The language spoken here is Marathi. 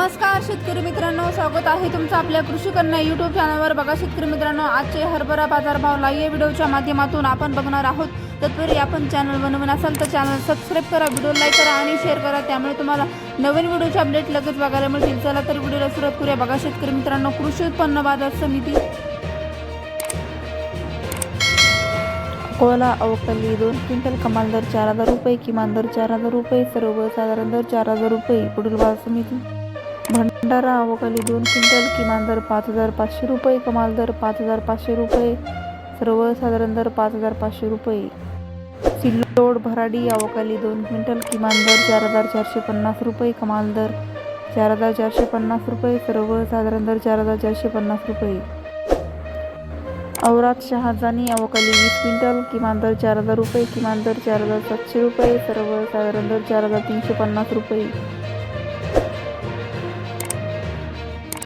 नमस्कार शेतकरी मित्रांनो. स्वागत आहे तुमचं आपल्या कृषी कन्या युट्यूब चॅनलवर बघा शेतकरी मित्रांनो आजचे हरभरा बाजारभाव लाईव्ह व्हिडिओच्या माध्यमातून आपण बघणार आहोत. तत्पूर्वी आपण चॅनल बनवून असाल तर चॅनल सबस्क्राईब करा व्हिडिओ लाईक करा आणि शेअर करा. त्यामुळे तुम्हाला नवीन व्हिडिओचे अपडेट लगेच बघायला मिळतील. चला तर व्हिडिओला सुरुवात करूया. बघा शेतकरी मित्रांनो कृषी उत्पन्न बाजार समिती. कोला अवकली दोन क्विंटल कमाल दर चार हजार रुपये किमान दर चार हजार रुपये सर्वसाधारण दर चार हजार रुपये. पुढील बाजार समिती. भंडारा अवकाली दोन क्विंटल किमान दर पाच हजार पाचशे रुपये कमाल दर पाच हजार पाचशे रुपये सर्वसाधारण दर पाच हजार पाचशे रुपये. सिल्लोड भराडी अवकाली दोन क्विंटल किमान दर चार हजार चारशे पन्नास रुपये कमाल दर चार हजार चारशे पन्नास रुपये सर्वसाधारण दर चार हजार चारशे पन्नास रुपये. औरात शहाजानी अवकाली वीस क्विंटल किमान दर चार हजार रुपये किमान दर चार हजार सातशे रुपये सर्वसाधारण दर चार हजार तीनशे पन्नास रुपये.